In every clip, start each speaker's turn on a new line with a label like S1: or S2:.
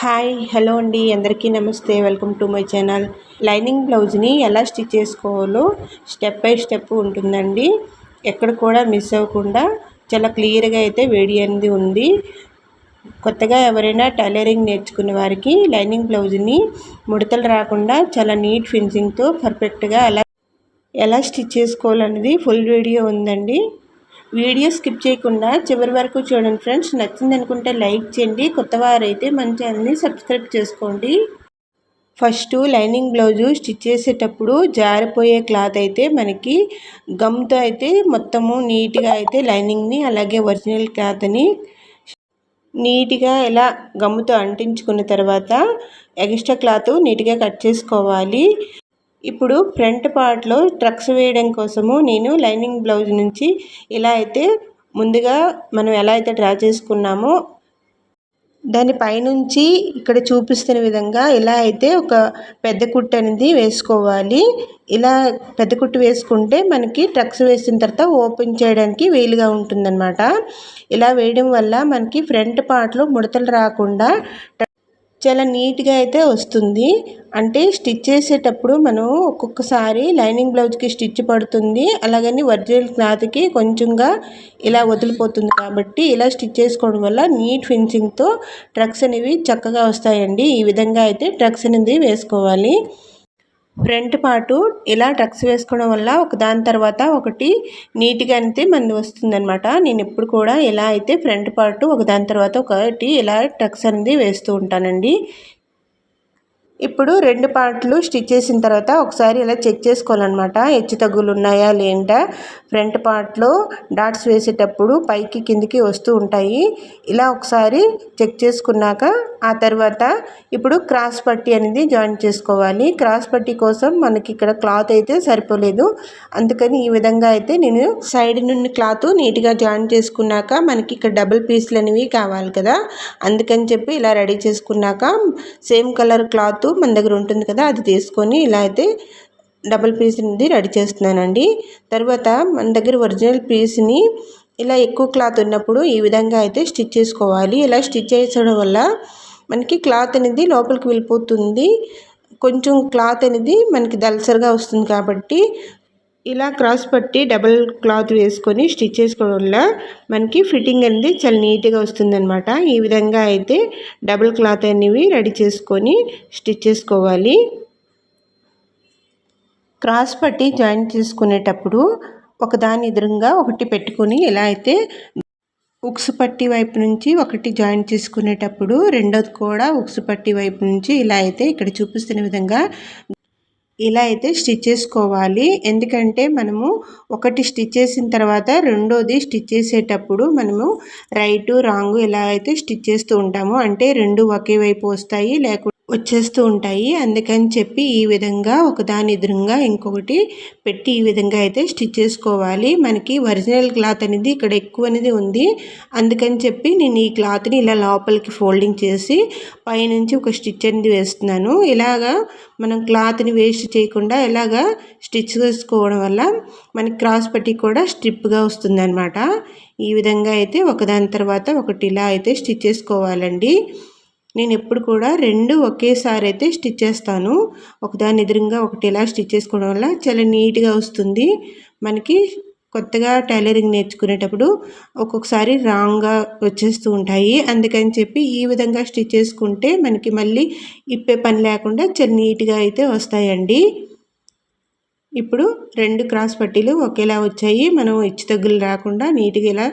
S1: Hi hello అండి. అందరికీ నమస్తే. Welcome to my channel. Lining బ్లౌజ్ని ఎలా స్టిచ్ చేసుకోవాలో స్టెప్ బై స్టెప్ ఉంటుందండి. ఎక్కడ కూడా మిస్ అవ్వకుండా చాలా క్లియర్గా అయితే వేడి అనేది ఉంది. కొత్తగా ఎవరైనా టైలరింగ్ నేర్చుకునే వారికి లైనింగ్ బ్లౌజ్ని ముడతలు రాకుండా చాలా నీట్ ఫినిషింగ్తో పర్ఫెక్ట్గా ఎలా ఎలా స్టిచ్ చేసుకోవాలనేది ఫుల్ వీడియో ఉందండి. వీడియో స్కిప్ చేయకుండా చివరి వరకు చూడండి ఫ్రెండ్స్. నచ్చింది అనుకుంటే లైక్ చేయండి. కొత్త వారైతే మన ఛానల్ని సబ్స్క్రైబ్ చేసుకోండి. ఫస్ట్ లైనింగ్ బ్లౌజు స్టిచ్ చేసేటప్పుడు జారిపోయే క్లాత్ అయితే మనకి గమ్తో అయితే మొత్తము నీట్గా అయితే లైనింగ్ని అలాగే ఒరిజినల్ క్లాత్ని నీట్గా ఇలా గమ్ముతో అంటించుకున్న తర్వాత ఎక్స్ట్రా క్లాత్ నీట్గా కట్ చేసుకోవాలి. ఇప్పుడు ఫ్రంట్ పార్ట్లో ట్రక్స్ వేయడం కోసము నేను లైనింగ్ బ్లౌజ్ నుంచి ఇలా అయితే ముందుగా మనం ఎలా అయితే డ్రా చేసుకున్నామో దాని పైనుంచి ఇక్కడ చూపిస్తున్న విధంగా ఇలా అయితే ఒక పెద్ద కుట్టు అనేది వేసుకోవాలి. ఇలా పెద్ద కుట్టు వేసుకుంటే మనకి ట్రక్స్ వేసిన తర్వాత ఓపెన్ చేయడానికి వీలుగా ఉంటుందన్నమాట. ఇలా వేయడం వల్ల మనకి ఫ్రంట్ పార్ట్లో ముడతలు రాకుండా చాలా నీట్గా అయితే వస్తుంది. అంటే స్టిచ్ చేసేటప్పుడు మనం ఒక్కొక్కసారి లైనింగ్ బ్లౌజ్కి స్టిచ్ పడుతుంది. అలాగని ఒరిజినల్ క్లాత్కి కొంచెంగా ఇలా వదిలిపోతుంది కాబట్టి ఇలా స్టిచ్ చేసుకోవడం వల్ల నీట్ ఫినిషింగ్తో ట్రక్స్ అనేవి చక్కగా వస్తాయండి. ఈ విధంగా అయితే ట్రక్స్ అనేది వేసుకోవాలి. ఫ్రంట్ పాటు ఇలా టక్స్ వేసుకోవడం వల్ల ఒక దాని తర్వాత ఒకటి నీట్గా అయితే మంది వస్తుందనమాట నేను ఎప్పుడు కూడా ఎలా అయితే ఫ్రంట్ పార్ట్ ఒక దాని తర్వాత ఒకటి ఇలా టక్స్ అనేది వేస్తూ ఉంటానండి. ఇప్పుడు రెండు పార్ట్లు స్టిచ్ చేసిన తర్వాత ఒకసారి ఇలా చెక్ చేసుకోవాలన్నమాట. హెచ్చు తగ్గులు ఉన్నాయా లేంటా? ఫ్రంట్ పార్ట్లో డాట్స్ వేసేటప్పుడు పైకి కిందికి వస్తూ ఉంటాయి. ఇలా ఒకసారి చెక్ చేసుకున్నాక ఆ తర్వాత ఇప్పుడు క్రాస్ పట్టి అనేది జాయిన్ చేసుకోవాలి. క్రాస్ పట్టి కోసం మనకి ఇక్కడ క్లాత్ అయితే సరిపోలేదు. అందుకని ఈ విధంగా అయితే నేను సైడ్ నుండి క్లాత్ నీట్గా జాయిన్ చేసుకున్నాక మనకి ఇక్కడ డబుల్ పీస్లు అనేవి కావాలి కదా. అందుకని చెప్పి ఇలా రెడీ చేసుకున్నాక సేమ్ కలర్ క్లాత్ మన దగ్గర ఉంటుంది కదా అది తీసుకొని ఇలా అయితే డబల్ పీస్ అనేది రెడీ చేస్తున్నానండి. తర్వాత మన దగ్గర ఒరిజినల్ పీస్ని ఇలా ఎక్కువ క్లాత్ ఉన్నప్పుడు ఈ విధంగా అయితే స్టిచ్ చేసుకోవాలి. ఇలా స్టిచ్ చేసడం వల్ల మనకి క్లాత్ అనేది లోపలికి వెళ్ళిపోతుంది. కొంచెం క్లాత్ అనేది మనకి దల్సర్గా వస్తుంది కాబట్టి ఇలా క్రాస్ పట్టి డబల్ క్లాత్ వేసుకొని స్టిచ్ చేసుకోవడం వల్ల మనకి ఫిట్టింగ్ అనేది చాలా నీట్గా వస్తుందన్నమాట. ఈ విధంగా అయితే డబుల్ క్లాత్ అనేవి రెడీ చేసుకొని స్టిచ్ చేసుకోవాలి. క్రాస్ పట్టి జాయిన్ చేసుకునేటప్పుడు ఒకదాని ఎదురుగా ఒకటి పెట్టుకొని ఎలా అయితే ఉక్సు పట్టి వైపు నుంచి ఒకటి జాయిన్ చేసుకునేటప్పుడు రెండోది కూడా ఉక్సు పట్టి వైపు నుంచి ఇలా అయితే ఇక్కడ చూపిస్తున్న విధంగా ఇలా అయితే స్టిచ్ చేసుకోవాలి. ఎందుకంటే మనము ఒకటి స్టిచ్ చేసిన తర్వాత రెండోది స్టిచ్ చేసేటప్పుడు మనము రైటు రాంగు ఇలా అయితే స్టిచ్ చేస్తూ ఉంటాము. అంటే రెండు ఒకే వైపు వస్తాయి లేకుంటే వచ్చేస్తూ ఉంటాయి. అందుకని చెప్పి ఈ విధంగా ఒకదాని ఎదురుగా ఇంకొకటి పెట్టి ఈ విధంగా అయితే స్టిచ్ చేసుకోవాలి. మనకి ఒరిజినల్ క్లాత్ అనేది ఇక్కడ ఎక్కువ అనేది ఉంది. అందుకని చెప్పి నేను ఈ క్లాత్ని ఇలా లోపలికి ఫోల్డింగ్ చేసి పైనుంచి ఒక స్టిచ్ అనేది వేస్తున్నాను. ఇలాగా మనం క్లాత్ని వేస్ట్ చేయకుండా ఇలాగా స్టిచ్ చేసుకోవడం వల్ల మనకి క్రాస్ పట్టి కూడా స్ట్రిప్గా వస్తుంది అనమాట ఈ విధంగా అయితే ఒకదాని తర్వాత ఒకటి ఇలా అయితే స్టిచ్ చేసుకోవాలండి. నేను ఎప్పుడు కూడా రెండు ఒకేసారి అయితే స్టిచ్ చేస్తాను. ఒకదాని ఎదురుగా ఒకటి ఇలా స్టిచ్ చేసుకోవడం వల్ల చాలా నీట్గా వస్తుంది. మనకి కొత్తగా టైలరింగ్ నేర్చుకునేటప్పుడు ఒక్కొక్కసారి రాంగ్గా వచ్చేస్తూ ఉంటాయి. అందుకని చెప్పి ఈ విధంగా స్టిచ్ చేసుకుంటే మనకి మళ్ళీ ఇప్పే పని లేకుండా చాలా నీట్గా అయితే వస్తాయండి. ఇప్పుడు రెండు క్రాస్ పట్టీలు ఒకేలా వచ్చాయి. మనం హెచ్చు తగ్గులు రాకుండా నీట్గా ఇలా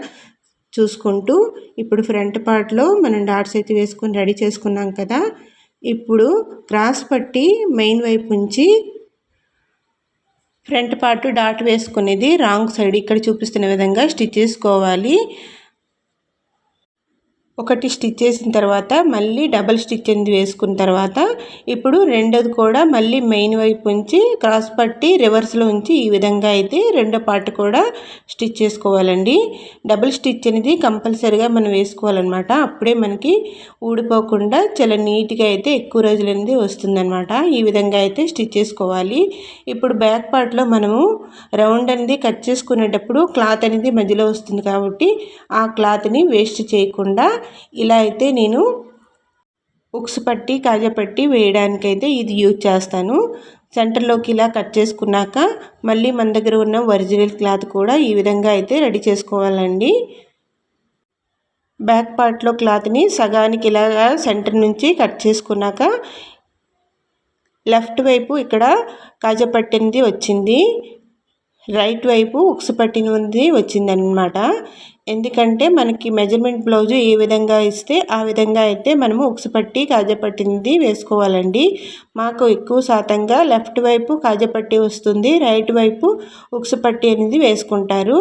S1: చూసుకుంటూ ఇప్పుడు ఫ్రంట్ పార్ట్లో మనం డాట్స్ అయితే వేసుకొని రెడీ చేసుకున్నాం కదా. ఇప్పుడు క్రాస్ పట్టి మెయిన్ వైపు నుంచి ఫ్రంట్ పార్ట్ డాట్ వేసుకునేది రాంగ్ సైడ్. ఇక్కడ చూపిస్తున్న విధంగా స్టిచ్ చేసుకోవాలి. ఒకటి స్టిచ్ చేసిన తర్వాత మళ్ళీ డబల్ స్టిచ్ అనేది వేసుకున్న తర్వాత ఇప్పుడు రెండోది కూడా మళ్ళీ మెయిన్ వైపు ఉంచి క్రాస్ పట్టి రివర్స్లో ఉంచి ఈ విధంగా అయితే రెండో పార్ట్ కూడా స్టిచ్ చేసుకోవాలండి. డబల్ స్టిచ్ అనేది కంపల్సరీగా మనం వేసుకోవాలన్నమాట. అప్పుడే మనకి ఊడిపోకుండా చాలా నీట్గా అయితే ఎక్కువ రోజులు అనేది వస్తుందన్నమాట. ఈ విధంగా అయితే స్టిచ్ చేసుకోవాలి. ఇప్పుడు బ్యాక్ పార్ట్లో మనము రౌండ్ అనేది కట్ చేసుకునేటప్పుడు క్లాత్ అనేది మధ్యలో వస్తుంది కాబట్టి ఆ క్లాత్ని వేస్ట్ చేయకుండా ఇలా అయితే నేను ఉక్స్ పట్టి కాజా వేయడానికైతే ఇది యూజ్ చేస్తాను. సెంటర్లోకి ఇలా కట్ చేసుకున్నాక మళ్ళీ మన దగ్గర ఉన్న ఒరిజినల్ క్లాత్ కూడా ఈ విధంగా అయితే రెడీ చేసుకోవాలండి. బ్యాక్ పార్ట్లో క్లాత్ని సగానికి ఇలాగా సెంటర్ నుంచి కట్ చేసుకున్నాక లెఫ్ట్ వైపు ఇక్కడ కాజపట్టింది వచ్చింది. రైట్ వైపు ఉక్స్ పట్టినది వచ్చిందనమాట ఎందుకంటే మనకి మెజర్మెంట్ బ్లౌజు ఏ విధంగా ఇస్తే ఆ విధంగా అయితే మనము ఉక్స్ పట్టి కాజపట్టింది వేసుకోవాలండి. మాకు ఎక్కువ శాతంగా లెఫ్ట్ వైపు కాజపట్టి వస్తుంది రైట్ వైపు ఉక్స్ పట్టి అనేది వేసుకుంటారు.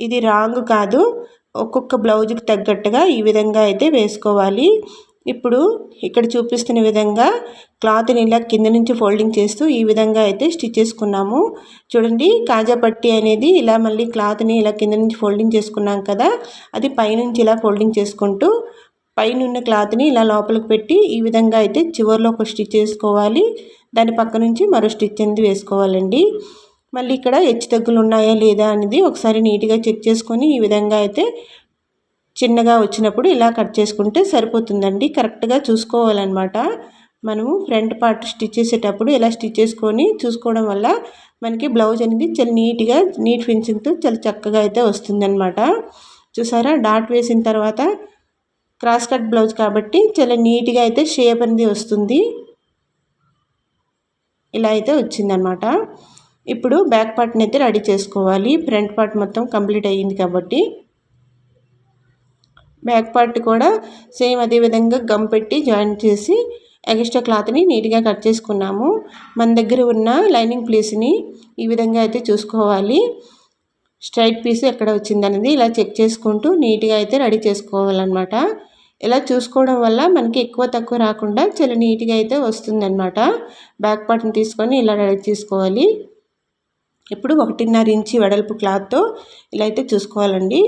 S1: ఇది రాంగ్ కాదు ఒక్కొక్క బ్లౌజ్కి తగ్గట్టుగా ఈ విధంగా అయితే వేసుకోవాలి. ఇప్పుడు ఇక్కడ చూపిస్తున్న విధంగా క్లాత్ని ఇలా కింద నుంచి ఫోల్డింగ్ చేస్తూ ఈ విధంగా అయితే స్టిచ్ చేసుకున్నాము. చూడండి కాజా పట్టి అనేది ఇలా మళ్ళీ క్లాత్ని ఇలా కింద నుంచి ఫోల్డింగ్ చేసుకున్నాం కదా అది పైనుంచి ఇలా ఫోల్డింగ్ చేసుకుంటూ పైన ఉన్న క్లాత్ని ఇలా లోపలికి పెట్టి ఈ విధంగా అయితే చివరిలో ఒక స్టిచ్ చేసుకోవాలి. దాని పక్క నుంచి మరో స్టిచ్ అనేది వేసుకోవాలండి. మళ్ళీ ఇక్కడ హెచ్చు తగ్గులు ఉన్నాయా లేదా అనేది ఒకసారి నీట్గా చెక్ చేసుకొని ఈ విధంగా అయితే చిన్నగా వచ్చినప్పుడు ఇలా కట్ చేసుకుంటే సరిపోతుందండి. కరెక్ట్గా చూసుకోవాలన్నమాట. మనము ఫ్రంట్ పార్ట్ స్టిచ్ చేసేటప్పుడు ఇలా స్టిచ్ చేసుకొని చూసుకోవడం వల్ల మనకి బ్లౌజ్ అనేది చాలా నీట్గా నీట్ ఫినిషింగ్తో చాలా చక్కగా అయితే వస్తుందన్నమాట. చూసారా? డాట్ వేసిన తర్వాత క్రాస్ కట్ బ్లౌజ్ కాబట్టి చాలా నీట్గా అయితే షేప్ అనేది వస్తుంది. ఇలా అయితే వచ్చిందనమాట ఇప్పుడు బ్యాక్ పార్ట్ని అయితే రెడీ చేసుకోవాలి. ఫ్రంట్ పార్ట్ మొత్తం కంప్లీట్ అయ్యింది కాబట్టి బ్యాక్ పార్ట్ కూడా సేమ్ అదే విధంగా గమ్ పెట్టి జాయిన్ చేసి ఎక్స్ట్రా క్లాత్ని నీట్గా కట్ చేసుకున్నాము. మన దగ్గర ఉన్న లైనింగ్ ప్లేస్ని ఈ విధంగా అయితే చూసుకోవాలి. స్ట్రైట్ పీస్ ఎక్కడ వచ్చిందనేది ఇలా చెక్ చేసుకుంటూ నీట్గా అయితే రెడీ చేసుకోవాలన్నమాట. ఇలా చూసుకోవడం వల్ల మనకి ఎక్కువ తక్కువ రాకుండా చాలా నీట్గా అయితే వస్తుందన్నమాట. బ్యాక్ పార్ట్ని తీసుకొని ఇలా రెడీ చేసుకోవాలి. ఇప్పుడు ఒకటిన్నర ఇంచి వెడల్పు క్లాత్తో ఇలా అయితే చూసుకోవాలండి.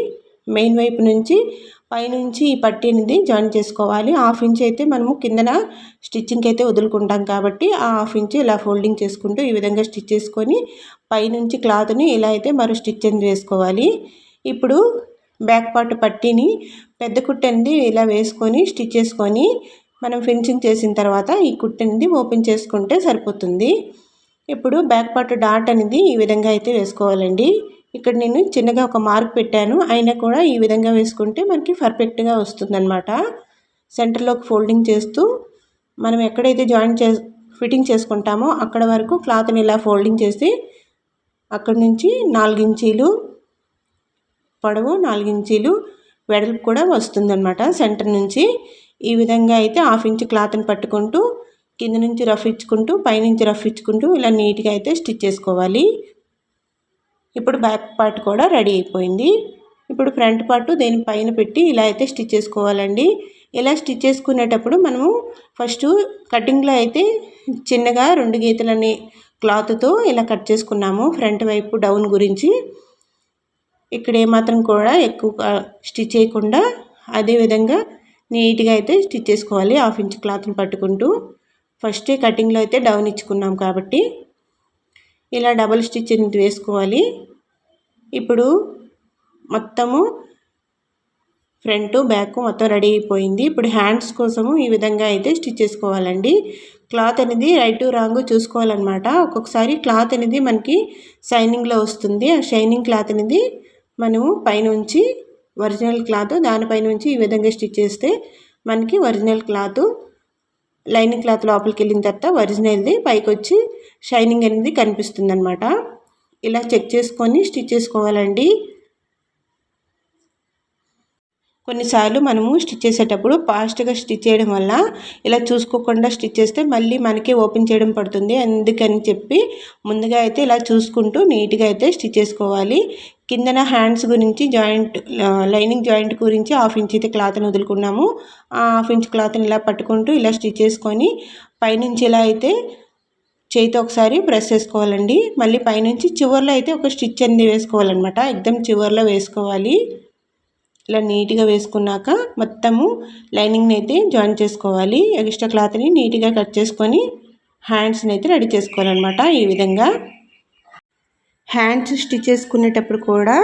S1: మెయిన్ వైపు నుంచి పైనుంచి ఈ పట్టి అనేది జాయిన్ చేసుకోవాలి. హాఫ్ ఇంచ్ అయితే మనము కిందన స్టిచ్చింగ్కి అయితే వదులుకుంటాం కాబట్టి ఆ హాఫ్ ఇంచ్ ఇలా ఫోల్డింగ్ చేసుకుంటూ ఈ విధంగా స్టిచ్ చేసుకొని పైనుంచి క్లాత్ని ఇలా అయితే మరో స్టిచ్చింగ్ వేసుకోవాలి ఇప్పుడు బ్యాక్ పార్ట్ పట్టీని పెద్ద కుట్టనిది అనేది ఇలా వేసుకొని స్టిచ్ చేసుకొని మనం ఫినిషింగ్ చేసిన తర్వాత ఈ కుట్టనిది అనేది ఓపెన్ చేసుకుంటే సరిపోతుంది. ఇప్పుడు బ్యాక్ పార్ట్ డాట్ అనేది ఈ విధంగా అయితే వేసుకోవాలండి. ఇక్కడ నేను చిన్నగా ఒక మార్క్ పెట్టాను. అయినా కూడా ఈ విధంగా వేసుకుంటే మనకి పర్ఫెక్ట్గా వస్తుందన్నమాట. సెంటర్లోకి ఫోల్డింగ్ చేస్తూ మనం ఎక్కడైతే జాయిన్ చే ఫిట్టింగ్ చేసుకుంటామో అక్కడ వరకు క్లాత్ని ఇలా ఫోల్డింగ్ చేసి అక్కడి నుంచి నాలుగించీలు పొడవు నాలుగించీలు వెడల్పు కూడా వస్తుందన్నమాట సెంటర్ నుంచి. ఈ విధంగా అయితే హాఫ్ ఇంచ్ క్లాత్ని పట్టుకుంటూ కింద నుంచి రఫ్ ఇచ్చుకుంటూ పైనుంచి రఫ్ ఇచ్చుకుంటూ ఇలా నీట్గా అయితే స్టిచ్ చేసుకోవాలి. ఇప్పుడు బ్యాక్ పార్ట్ కూడా రెడీ అయిపోయింది. ఇప్పుడు ఫ్రంట్ పార్ట్ దీని పైన పెట్టి ఇలా అయితే స్టిచ్ చేసుకోవాలండి. ఇలా స్టిచ్ చేసుకునేటప్పుడు మనము ఫస్ట్ కటింగ్లో అయితే చిన్నగా రెండు గీతలని క్లాత్తో ఇలా కట్ చేసుకున్నాము. ఫ్రంట్ వైపు డౌన్ గురించి ఇక్కడ ఏమాత్రం కూడా ఎక్కువ స్టిచ్ చేయకుండా అదేవిధంగా నీట్గా అయితే స్టిచ్ చేసుకోవాలి. హాఫ్ ఇంచ్ క్లాత్ని పట్టుకుంటూ ఫస్టే కటింగ్లో అయితే డౌన్ ఇచ్చుకున్నాం కాబట్టి ఇలా డబల్ స్టిచ్ అనేది వేసుకోవాలి. ఇప్పుడు మొత్తము ఫ్రంట్ బ్యాక్ మొత్తం రెడీ అయిపోయింది. ఇప్పుడు హ్యాండ్స్ కోసము ఈ విధంగా అయితే స్టిచ్ చేసుకోవాలండి. క్లాత్ అనేది రైట్ రాంగ్ చూసుకోవాలన్నమాట. ఒక్కొక్కసారి క్లాత్ అనేది మనకి షైనింగ్లో వస్తుంది. ఆ షైనింగ్ క్లాత్ అనేది మనము పైనుంచి ఒరిజినల్ క్లాత్ దానిపైనుంచి ఈ విధంగా స్టిచ్ చేస్తే మనకి ఒరిజినల్ క్లాత్ లైనింగ్ క్లాత్ లోపలికి వెళ్ళిన తర్వాత ఒరిజినల్ది పైకి వచ్చి షైనింగ్ అనేది కనిపిస్తుంది అనమాట ఇలా చెక్ చేసుకొని స్టిచ్ చేసుకోవాలండి. కొన్నిసార్లు మనము స్టిచ్ చేసేటప్పుడు ఫాస్ట్గా స్టిచ్ చేయడం వల్ల ఇలా చూసుకోకుండా స్టిచ్ చేస్తే మళ్ళీ మనకి ఓపెన్ చేయడం పడుతుంది. అందుకని చెప్పి ముందుగా అయితే ఇలా చూసుకుంటూ నీట్గా అయితే స్టిచ్ చేసుకోవాలి. కిందన హ్యాండ్స్ గురించి జాయింట్ లైనింగ్ జాయింట్ గురించి హాఫ్ ఇంచ్ అయితే క్లాత్ని వదులుకున్నాము. ఆ హాఫ్ ఇంచ్ క్లాత్ని ఇలా పట్టుకుంటూ ఇలా స్టిచ్ చేసుకొని పైనుంచి ఇలా అయితే చేతి ఒకసారి ప్రెస్ చేసుకోవాలండి. మళ్ళీ పైనుంచి చివర్లో అయితే ఒక స్టిచ్ అనేది వేసుకోవాలన్నమాట. ఎగ్దమ్ చివర్లో వేసుకోవాలి. ఇలా నీట్గా వేసుకున్నాక మొత్తము లైనింగ్ని అయితే జాయిన్ చేసుకోవాలి. ఎక్స్ట్రా క్లాత్ని నీట్గా కట్ చేసుకొని హ్యాండ్స్ని అయితే రెడీ చేసుకోవాలన్నమాట ఈ విధంగా. హ్యాండ్స్ స్టిచ్ చేసుకునేటప్పుడు కూడా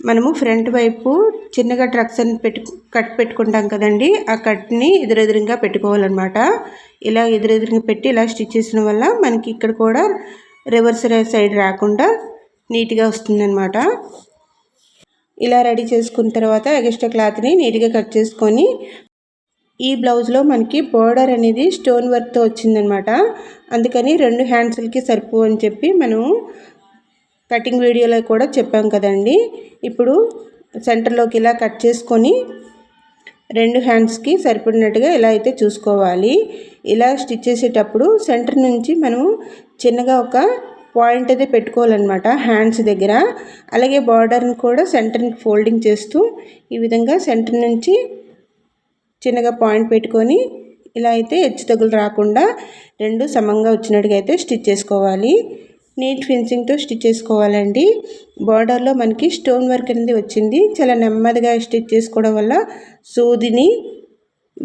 S1: మనము ఫ్రంట్ వైపు చిన్నగా ట్రక్స్ అని పెట్టు కట్ పెట్టుకుంటాం కదండి. ఆ కట్ని ఎదురెదురుగా పెట్టుకోవాలన్నమాట. ఇలా ఎదురెదురుగా పెట్టి ఇలా స్టిచ్ చేసిన వల్ల మనకి ఇక్కడ కూడా రివర్స్ సైడ్ రాకుండా నీట్గా వస్తుందన్నమాట. ఇలా రెడీ చేసుకున్న తర్వాత ఎగస్ట్రా క్లాత్ని నీట్గా కట్ చేసుకొని ఈ బ్లౌజ్లో మనకి బోర్డర్ అనేది స్టోన్ వర్క్తో వచ్చిందనమాట అందుకని రెండు హ్యాండ్స్లకి సరిపో అని చెప్పి మనం కటింగ్ వీడియోలో కూడా చెప్పాం కదండి. ఇప్పుడు సెంటర్లోకి ఇలా కట్ చేసుకొని రెండు హ్యాండ్స్కి సరిపడినట్టుగా ఇలా అయితే చూసుకోవాలి. ఇలా స్టిచ్ చేసేటప్పుడు సెంటర్ నుంచి మనం చిన్నగా ఒక పాయింట్ అయితే పెట్టుకోవాలన్నమాట హ్యాండ్స్ దగ్గర. అలాగే బార్డర్ని కూడా సెంటర్ని ఫోల్డింగ్ చేస్తూ ఈ విధంగా సెంటర్ నుంచి చిన్నగా పాయింట్ పెట్టుకొని ఇలా అయితే హెచ్చు తగులు రాకుండా రెండు సమంగా వచ్చినట్టుగా అయితే స్టిచ్ చేసుకోవాలి. నీట్ ఫినిషింగ్తో స్టిచ్ చేసుకోవాలండి. బార్డర్లో మనకి స్టోన్ వర్క్ అనేది వచ్చింది. చాలా నెమ్మదిగా స్టిచ్ చేసుకోవడం వల్ల సూదిని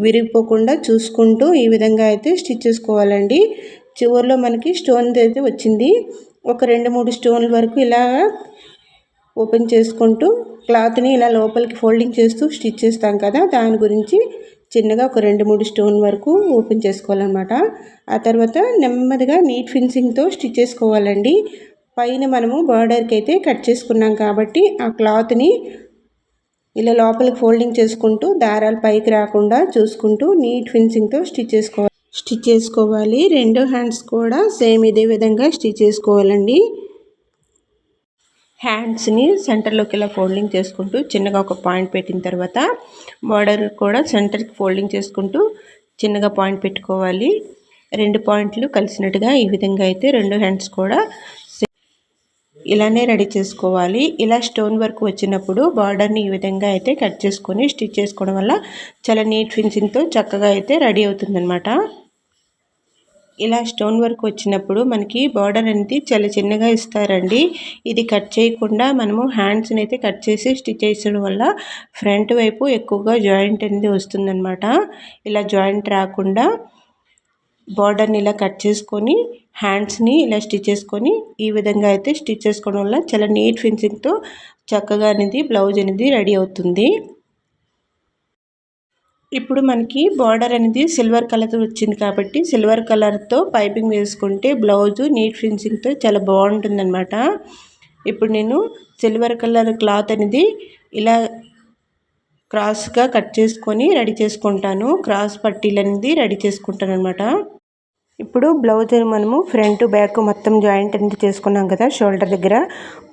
S1: విరిగిపోకుండా చూసుకుంటూ ఈ విధంగా అయితే స్టిచ్ చేసుకోవాలండి. చివరిలో మనకి స్టోన్ అయితే వచ్చింది. ఒక రెండు మూడు స్టోన్ల వరకు ఇలా ఓపెన్ చేసుకుంటూ క్లాత్ని ఇలా లోపలికి ఫోల్డింగ్ చేస్తూ స్టిచ్ చేస్తాం కదా దాని గురించి చిన్నగా ఒక రెండు మూడు స్టోన్ వరకు ఓపెన్ చేసుకోవాలన్నమాట. ఆ తర్వాత నెమ్మదిగా నీట్ ఫిన్సింగ్తో స్టిచ్ చేసుకోవాలండి. పైన మనము బార్డర్కి అయితే కట్ చేసుకున్నాం కాబట్టి ఆ క్లాత్ని ఇలా లోపలికి ఫోల్డింగ్ చేసుకుంటూ దారాలు పైకి రాకుండా చూసుకుంటూ నీట్ ఫిన్సింగ్తో స్టిచ్ చేసుకోవాలి. స్టిచ్ చేసుకోవాలి. రెండు హ్యాండ్స్ కూడా సేమ్ ఇదే విధంగా స్టిచ్ చేసుకోవాలండి. హ్యాండ్స్ని సెంటర్లోకి ఇలా ఫోల్డింగ్ చేసుకుంటూ చిన్నగా ఒక పాయింట్ పెట్టిన తర్వాత బార్డర్ కూడా సెంటర్కి ఫోల్డింగ్ చేసుకుంటూ చిన్నగా పాయింట్ పెట్టుకోవాలి. రెండు పాయింట్లు కలిసినట్టుగా ఈ విధంగా అయితే రెండు హ్యాండ్స్ కూడా ఇలానే రెడీ చేసుకోవాలి. ఇలా స్టోన్ వర్క్ వచ్చినప్పుడు బార్డర్ని ఈ విధంగా అయితే కట్ చేసుకొని స్టిచ్ చేసుకోవడం వల్ల చాలా నీట్ ఫినిషింగ్తో చక్కగా అయితే రెడీ అవుతుందన్నమాట. ఇలా స్టోన్ వర్క్ వచ్చినప్పుడు మనకి బార్డర్ అనేది చాలా చిన్నగా ఇస్తారండి. ఇది కట్ చేయకుండా మనము హ్యాండ్స్ని అయితే కట్ చేసి స్టిచ్ చేసడం వల్ల ఫ్రంట్ వైపు ఎక్కువగా జాయింట్ అనేది వస్తుందన్నమాట. ఇలా జాయింట్ రాకుండా బార్డర్ని ఇలా కట్ చేసుకొని హ్యాండ్స్ని ఇలా స్టిచ్ చేసుకొని ఈ విధంగా అయితే స్టిచ్ చేసుకోవడం వల్ల చాలా నీట్ ఫినిషింగ్తో చక్కగా అనేది బ్లౌజ్ అనేది రెడీ అవుతుంది. ఇప్పుడు మనకి బార్డర్ అనేది సిల్వర్ కలర్ వచ్చింది కాబట్టి సిల్వర్ కలర్తో పైపింగ్ వేసుకుంటే బ్లౌజు నీట్ ఫినిషింగ్తో చాలా బాగుంటుందన్నమాట. ఇప్పుడు నేను సిల్వర్ కలర్ క్లాత్ అనేది ఇలా క్రాస్గా కట్ చేసుకొని రెడీ చేసుకుంటాను. క్రాస్ పట్టీలు అనేది రెడీ చేసుకుంటాను అనమాట ఇప్పుడు బ్లౌజ్ మనము ఫ్రంట్ బ్యాక్ మొత్తం జాయింట్ అనేది చేసుకున్నాం కదా షోల్డర్ దగ్గర.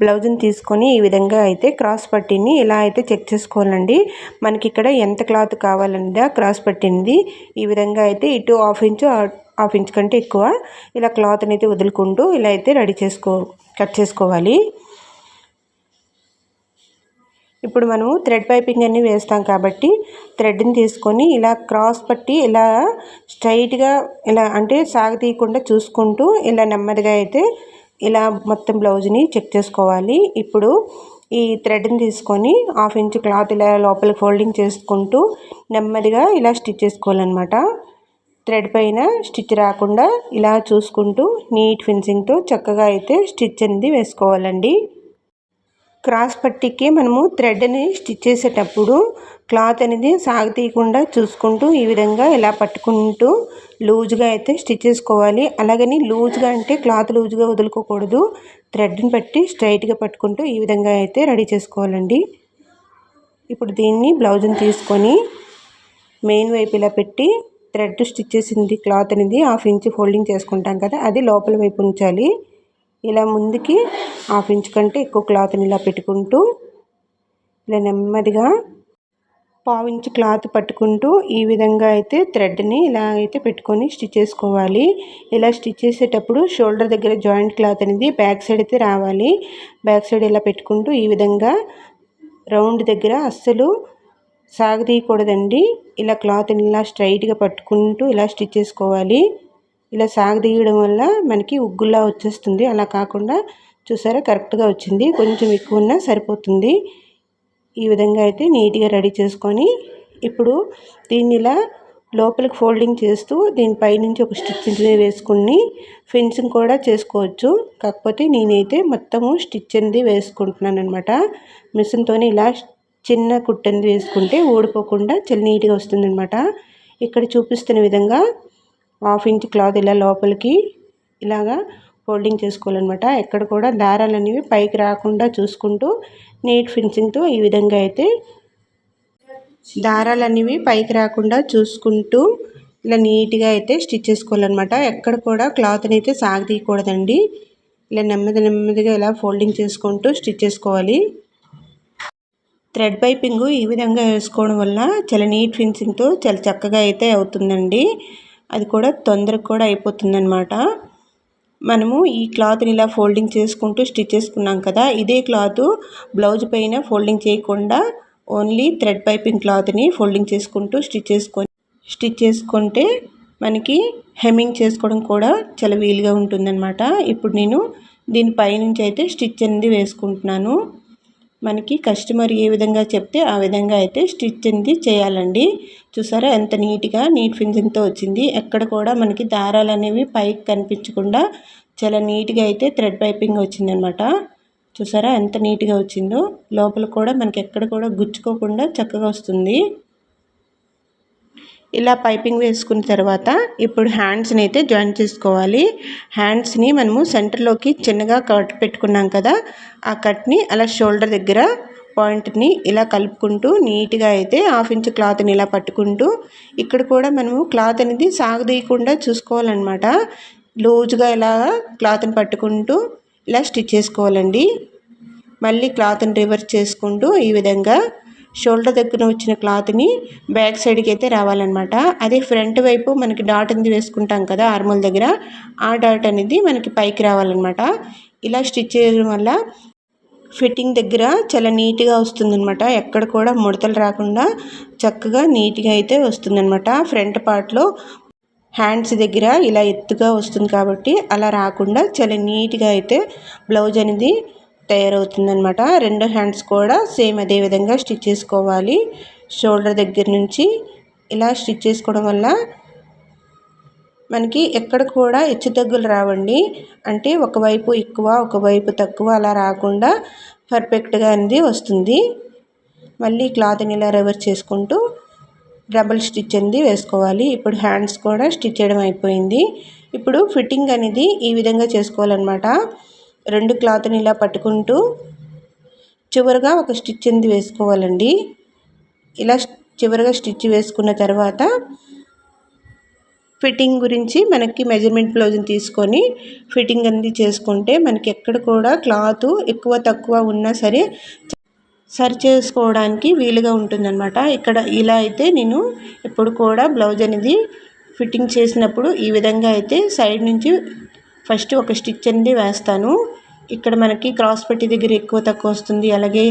S1: బ్లౌజ్ని తీసుకొని ఈ విధంగా అయితే క్రాస్ పట్టిని ఇలా అయితే చెక్ చేసుకోవాలండి. మనకి ఇక్కడ ఎంత క్లాత్ కావాలంటే క్రాస్ పట్టింది ఈ విధంగా అయితే ఇటు హాఫ్ ఇంచు హాఫ్ ఇంచ్ కంటే ఎక్కువ. ఇలా క్లాత్ని అయితే వదులుకుంటూ ఇలా అయితే రెడీ చేసుకో కట్ చేసుకోవాలి. ఇప్పుడు మనము థ్రెడ్ పైపింగ్ అన్నీ వేస్తాం కాబట్టి థ్రెడ్ని తీసుకొని ఇలా క్రాస్ పట్టి ఇలా స్ట్రైట్గా ఇలా అంటే సాగతీయకుండా చూసుకుంటూ ఇలా నెమ్మదిగా అయితే ఇలా మొత్తం బ్లౌజ్ని చెక్ చేసుకోవాలి. ఇప్పుడు ఈ థ్రెడ్ని తీసుకొని హాఫ్ ఇంచ్ క్లాత్ ఇలా లోపలికి ఫోల్డింగ్ చేసుకుంటూ నెమ్మదిగా ఇలా స్టిచ్ చేసుకోవాలన్నమాట. థ్రెడ్ పైన స్టిచ్ రాకుండా ఇలా చూసుకుంటూ నీట్ ఫినిషింగ్తో చక్కగా అయితే స్టిచ్ అనేది వేసుకోవాలండి. క్రాస్ పట్టీకి మనము థ్రెడ్ని స్టిచ్ చేసేటప్పుడు క్లాత్ అనేది సాగతీయకుండా చూసుకుంటూ ఈ విధంగా ఇలా పట్టుకుంటూ లూజ్గా అయితే స్టిచ్ చేసుకోవాలి. అలాగని లూజ్గా అంటే క్లాత్ లూజ్గా వదులుకోకూడదు. థ్రెడ్ని పట్టి స్ట్రైట్గా పట్టుకుంటూ ఈ విధంగా అయితే రెడీ చేసుకోవాలండి. ఇప్పుడు దీన్ని బ్లౌజ్ని తీసుకొని మెయిన్ వైపు ఇలా పెట్టి థ్రెడ్ స్టిచ్ చేసింది క్లాత్ అనేది హాఫ్ ఇంచ్ ఫోల్డింగ్ చేసుకుంటాం కదా అది లోపల వైపు ఉంచాలి. ఇలా ముందుకి హాఫ్ ఇంచ్ కంటే ఎక్కువ క్లాత్ని ఇలా పెట్టుకుంటూ ఇలా నెమ్మదిగా పావించ్ క్లాత్ పట్టుకుంటూ ఈ విధంగా అయితే థ్రెడ్ని ఇలా అయితే పెట్టుకొని స్టిచ్ చేసుకోవాలి. ఇలా స్టిచ్ చేసేటప్పుడు షోల్డర్ దగ్గర జాయింట్ క్లాత్ అనేది బ్యాక్ సైడ్ అయితే రావాలి. బ్యాక్ సైడ్ ఇలా పెట్టుకుంటూ ఈ విధంగా రౌండ్ దగ్గర అస్సలు సాగదీయకూడదండి. ఇలా క్లాత్ని ఇలా స్ట్రైట్గా పట్టుకుంటూ ఇలా స్టిచ్ చేసుకోవాలి. ఇలా సాగదీయడం వల్ల మనకి ఉగ్గులా వచ్చేస్తుంది. అలా కాకుండా చూసారా కరెక్ట్గా వచ్చింది. కొంచెం ఎక్కువ ఉన్నా సరిపోతుంది. ఈ విధంగా అయితే నీట్గా రెడీ చేసుకొని ఇప్పుడు దీన్ని ఇలా లోపలికి ఫోల్డింగ్ చేస్తూ దీనిపై నుంచి ఒక స్టిచ్ వేసుకుని ఫెన్సింగ్ కూడా చేసుకోవచ్చు. కాకపోతే నేనైతే మొత్తము స్టిచ్ అనేది వేసుకుంటున్నాను అనమాట మిషన్తో ఇలా చిన్న కుట్టంది వేసుకుంటే ఊడిపోకుండా చాలా నీట్గా వస్తుందన్నమాట. ఇక్కడ చూపిస్తున్న విధంగా హాఫ్ ఇంచ్ క్లాత్ ఇలా లోపలికి ఇలాగా ఫోల్డింగ్ చేసుకోవాలన్నమాట. ఎక్కడ కూడా దారాలు అనేవి పైకి రాకుండా చూసుకుంటూ నీట్ ఫినిషింగ్తో ఈ విధంగా అయితే దారాలు అనేవి పైకి రాకుండా చూసుకుంటూ ఇలా నీట్గా అయితే స్టిచ్ చేసుకోవాలన్నమాట. ఎక్కడ కూడా క్లాత్ని అయితే సాగదీయకూడదండి. ఇలా నెమ్మది నెమ్మదిగా ఇలా ఫోల్డింగ్ చేసుకుంటూ స్టిచ్ చేసుకోవాలి. థ్రెడ్ పైపింగ్ ఈ విధంగా వేసుకోవడం వల్ల చాలా నీట్ ఫినిషింగ్తో చాలా చక్కగా అయితే అవుతుందండి. అది కూడా తొందరగా కూడా అయిపోతుందనమాట మనము ఈ క్లాత్ని ఇలా ఫోల్డింగ్ చేసుకుంటూ స్టిచ్ చేసుకున్నాం కదా ఇదే క్లాత్ బ్లౌజ్ పైన ఫోల్డింగ్ చేయకుండా ఓన్లీ థ్రెడ్ పైపింగ్ క్లాత్ని ఫోల్డింగ్ చేసుకుంటూ స్టిచ్ చేసుకొని స్టిచ్ చేసుకుంటే మనకి హెమ్మింగ్ చేసుకోవడం కూడా చాలా వీలుగా ఉంటుందన్నమాట. ఇప్పుడు నేను దీని పైనుంచి అయితే స్టిచ్ అనేది వేసుకుంటున్నాను. మనకి కస్టమర్ ఏ విధంగా చెప్తే ఆ విధంగా అయితే స్టిచ్ అనేది చేయాలండి. చూసారా ఎంత నీట్గా నీట్ ఫినిషింగ్తో వచ్చింది. ఎక్కడ కూడా మనకి దారాలు అనేవి పైకి కనిపించకుండా చాలా నీట్గా అయితే థ్రెడ్ పైపింగ్ వచ్చిందనమాట. చూసారా ఎంత నీట్గా వచ్చిందో. లోపల కూడా మనకి ఎక్కడ కూడా గుచ్చుకోకుండా చక్కగా వస్తుంది. ఇలా పైపింగ్ వేసుకున్న తర్వాత ఇప్పుడు హ్యాండ్స్ని అయితే జాయిన్ చేసుకోవాలి. హ్యాండ్స్ని మనము సెంటర్లోకి చిన్నగా కట్ పెట్టుకున్నాం కదా ఆ కట్ని అలా షోల్డర్ దగ్గర పాయింట్ని ఇలా కలుపుకుంటూ నీట్గా అయితే హాఫ్ ఇంచ్ క్లాత్ని ఇలా పట్టుకుంటూ ఇక్కడ కూడా మనము క్లాత్ అనేది సాగదీయకుండా చూసుకోవాలన్నమాట. లూజ్గా ఇలా క్లాత్ని పట్టుకుంటూ ఇలా స్టిచ్ చేసుకోవాలండి. మళ్ళీ క్లాత్ని రివర్స్ చేసుకుంటూ ఈ విధంగా షోల్డర్ దగ్గర వచ్చిన క్లాత్ని బ్యాక్ సైడ్కి అయితే రావాలన్నమాట. అదే ఫ్రంట్ వైపు మనకి డాట్ అనేది వేసుకుంటాం కదా ఆర్మల్ దగ్గర ఆ డాట్ అనేది మనకి పైకి రావాలన్నమాట. ఇలా స్టిచ్ చేయడం వల్ల ఫిట్టింగ్ దగ్గర చాలా నీట్గా వస్తుందన్నమాట. ఎక్కడ కూడా ముడతలు రాకుండా చక్కగా నీట్గా అయితే వస్తుందన్నమాట. ఫ్రంట్ పార్ట్లో హ్యాండ్స్ దగ్గర ఇలా ఎత్తుగా వస్తుంది కాబట్టి అలా రాకుండా చాలా నీట్గా అయితే బ్లౌజ్ అనేది తయారవుతుందనమాట రెండు హ్యాండ్స్ కూడా సేమ్ అదే విధంగా స్టిచ్ చేసుకోవాలి. షోల్డర్ దగ్గర నుంచి ఇలా స్టిచ్ చేసుకోవడం వల్ల మనకి ఎక్కడ కూడా హెచ్చు తగ్గులు రావండి. అంటే ఒకవైపు ఎక్కువ ఒకవైపు తక్కువ అలా రాకుండా పర్ఫెక్ట్గా అనేది వస్తుంది. మళ్ళీ క్లాత్ని ఇలా రివర్స్ చేసుకుంటూ డబుల్ స్టిచ్ అనేది వేసుకోవాలి. ఇప్పుడు హ్యాండ్స్ కూడా స్టిచ్ చేయడం అయిపోయింది. ఇప్పుడు ఫిట్టింగ్ అనేది ఈ విధంగా చేసుకోవాలన్నమాట. రెండు క్లాత్ని ఇలా పట్టుకుంటూ చివరిగా ఒక స్టిచ్ అనేది వేసుకోవాలండి? ఇలా చివరిగా స్టిచ్ వేసుకున్న తర్వాత ఫిట్టింగ్ గురించి మనకి మెజర్మెంట్ బ్లౌజ్ని తీసుకొని ఫిట్టింగ్ అనేది చేసుకుంటే మనకి ఎక్కడ కూడా క్లాత్ ఎక్కువ తక్కువ ఉన్నా సరే సరి చేసుకోవడానికి వీలుగా ఉంటుందన్నమాట. ఇక్కడ ఇలా అయితే నేను ఎప్పుడు కూడా బ్లౌజ్ అనేది ఫిట్టింగ్ చేసినప్పుడు ఈ విధంగా అయితే సైడ్ నుంచి ఫస్ట్ ఒక స్టిచ్ అనేది వేస్తాను. ఇక్కడ మనకి క్రాస్ పెట్టి దగ్గర ఎక్కువ తక్కువ వస్తుంది. అలాగే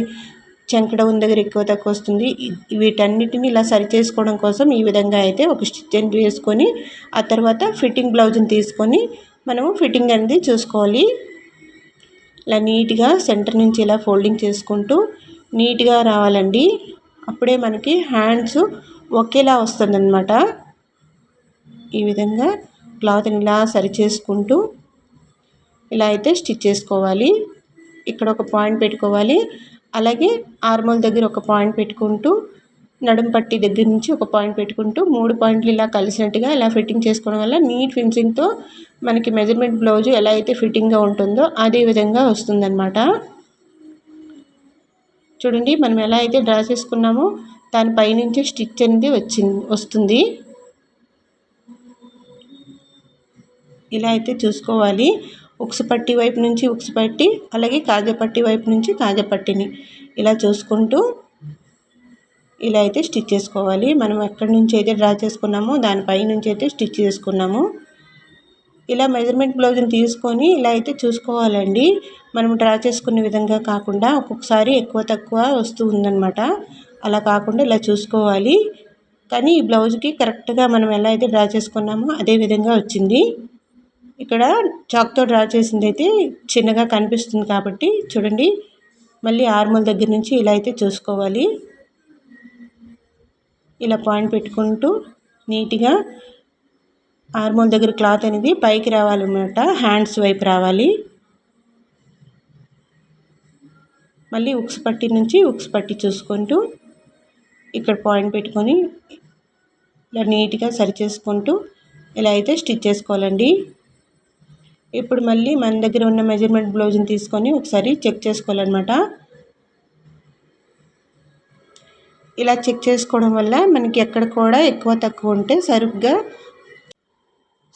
S1: చంకడౌన్ దగ్గర ఎక్కువ తక్కువ వస్తుంది. వీటన్నిటిని ఇలా సరి చేసుకోవడం కోసం ఈ విధంగా అయితే ఒక స్టిచ్ అనేది వేసుకొని ఆ తర్వాత ఫిట్టింగ్ బ్లౌజ్ని తీసుకొని మనము ఫిట్టింగ్ అనేది చూసుకోవాలి. ఇలా నీట్గా సెంటర్ నుంచి ఇలా ఫోల్డింగ్ చేసుకుంటూ నీట్గా రావాలండి. అప్పుడే మనకి హ్యాండ్స్ ఒకేలా వస్తుందన్నమాట. ఈ విధంగా క్లాత్ని ఇలా సరి చేసుకుంటూ ఇలా అయితే స్టిచ్ చేసుకోవాలి. ఇక్కడ ఒక పాయింట్ పెట్టుకోవాలి. అలాగే ఆర్మోల్ దగ్గర ఒక పాయింట్ పెట్టుకుంటూ నడుం పట్టి దగ్గర నుంచి ఒక పాయింట్ పెట్టుకుంటూ మూడు పాయింట్లు ఇలా కలిసినట్టుగా ఇలా ఫిట్టింగ్ చేసుకోవడం వల్ల నీట్ ఫినిషింగ్తో మనకి మెజర్మెంట్ బ్లౌజ్ ఎలా అయితే ఫిట్టింగ్గా ఉంటుందో అదే విధంగా వస్తుందన్నమాట. చూడండి మనం ఎలా అయితే డ్రా చేసుకున్నామో దానిపైనుంచి స్టిచ్ అనేది వచ్చింది వస్తుంది. ఇలా అయితే చూసుకోవాలి. ఉక్సు పట్టి వైపు నుంచి ఉక్సు పట్టి అలాగే కాజపట్టి వైపు నుంచి కాజపట్టిని ఇలా చూసుకుంటూ ఇలా అయితే స్టిచ్ చేసుకోవాలి. మనం ఎక్కడి నుంచి అయితే డ్రా చేసుకున్నామో దానిపై నుంచి అయితే స్టిచ్ చేసుకున్నాము. ఇలా మెజర్మెంట్ బ్లౌజ్ని తీసుకొని ఇలా అయితే చూసుకోవాలండి. మనం డ్రా చేసుకునే విధంగా కాకుండా ఒక్కొక్కసారి ఎక్కువ తక్కువ వస్తూ ఉందన్నమాట. అలా కాకుండా ఇలా చూసుకోవాలి. కానీ ఈ బ్లౌజ్కి కరెక్ట్గా మనం ఎలా అయితే డ్రా చేసుకున్నామో అదే విధంగా వచ్చింది. ఇక్కడ చాక్తో డ్రా చేసింది అయితే చిన్నగా కనిపిస్తుంది కాబట్టి చూడండి. మళ్ళీ ఆర్మల్ దగ్గర నుంచి ఇలా అయితే చూసుకోవాలి. ఇలా పాయింట్ పెట్టుకుంటూ నీట్గా ఆర్మోల్ దగ్గర క్లాత్ అనేది పైకి రావాలన్నమాట. హ్యాండ్స్ వైపు రావాలి. మళ్ళీ ఉక్స్ పట్టి నుంచి ఉక్స్ పట్టి చూసుకుంటూ ఇక్కడ పాయింట్ పెట్టుకొని ఇలా నీట్గా సరి చేసుకుంటూ ఇలా అయితే స్టిచ్ చేసుకోవాలండి. ఇప్పుడు మళ్ళీ మన దగ్గర ఉన్న మెజర్మెంట్ బ్లౌజ్ని తీసుకొని ఒకసారి చెక్ చేసుకోవాలన్నమాట. ఇలా చెక్ చేసుకోవడం వల్ల మనకి ఎక్కడ కూడా ఎక్కువ తక్కువ ఉంటే సరిగ్గా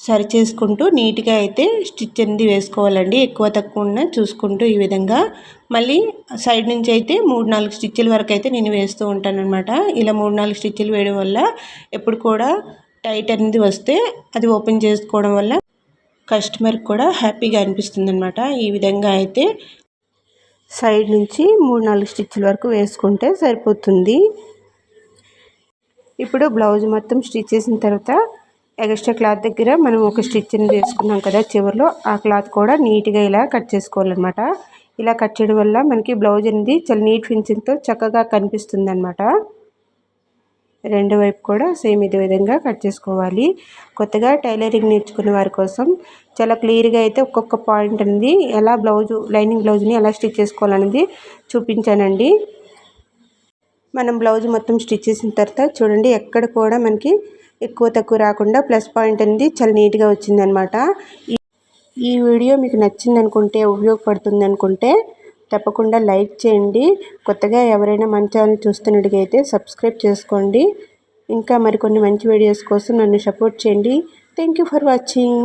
S1: సరి చేసుకుంటూ నీట్గా అయితే స్టిచ్ అనేది వేసుకోవాలండి. ఎక్కువ తక్కువ ఉన్న చూసుకుంటూ ఈ విధంగా. మళ్ళీ సైడ్ నుంచి అయితే మూడు నాలుగు స్టిచ్ల వరకు అయితే నేను వేస్తూ ఉంటానన్నమాట. ఇలా మూడు నాలుగు స్టిచ్లు వేయడం వల్ల ఎప్పుడు కూడా టైట్ అనేది వస్తే అది ఓపెన్ చేసుకోవడం వల్ల కస్టమర్ కూడా హ్యాపీగా అనిపిస్తుంది అనమాట ఈ విధంగా అయితే సైడ్ నుంచి మూడు నాలుగు స్టిచ్ల వరకు వేసుకుంటే సరిపోతుంది. ఇప్పుడు బ్లౌజ్ మొత్తం స్టిచ్ చేసిన తర్వాత ఎక్స్ట్రా క్లాత్ దగ్గర మనం ఒక స్టిచ్ని వేసుకున్నాం కదా చివరిలో ఆ క్లాత్ కూడా నీట్గా ఇలా కట్ చేసుకోవాలన్నమాట. ఇలా కట్ చేయడం వల్ల మనకి బ్లౌజ్ అనేది చాలా నీట్ ఫినిషింగ్తో చక్కగా కనిపిస్తుంది అనమాట రెండు వైపు కూడా సేమ్ ఇదే విధంగా కట్ చేసుకోవాలి. కొత్తగా టైలరింగ్ నేర్చుకున్న వారి కోసం చాలా క్లియర్గా అయితే ఒక్కొక్క పాయింట్ అనేది ఎలా బ్లౌజు లైనింగ్ బ్లౌజ్ని ఎలా స్టిచ్ చేసుకోవాలనేది చూపించానండి. మనం బ్లౌజ్ మొత్తం స్టిచ్ చేసిన తర్వాత చూడండి ఎక్కడ కూడా మనకి ఎక్కువ తక్కువ రాకుండా ప్లస్ పాయింట్ అనేది చాలా నీట్గా వచ్చిందనమాట. ఈ వీడియో మీకు నచ్చింది అనుకుంటే ఉపయోగపడుతుంది అనుకుంటే తప్పకుండా లైక్ చేయండి. కొత్తగా ఎవరైనా మన ఛానల్ చూస్తున్నట్టుగైతే సబ్స్క్రైబ్ చేసుకోండి. ఇంకా మరికొన్ని మంచి వీడియోస్ కోసం నన్ను సపోర్ట్ చేయండి. Thank you for watching.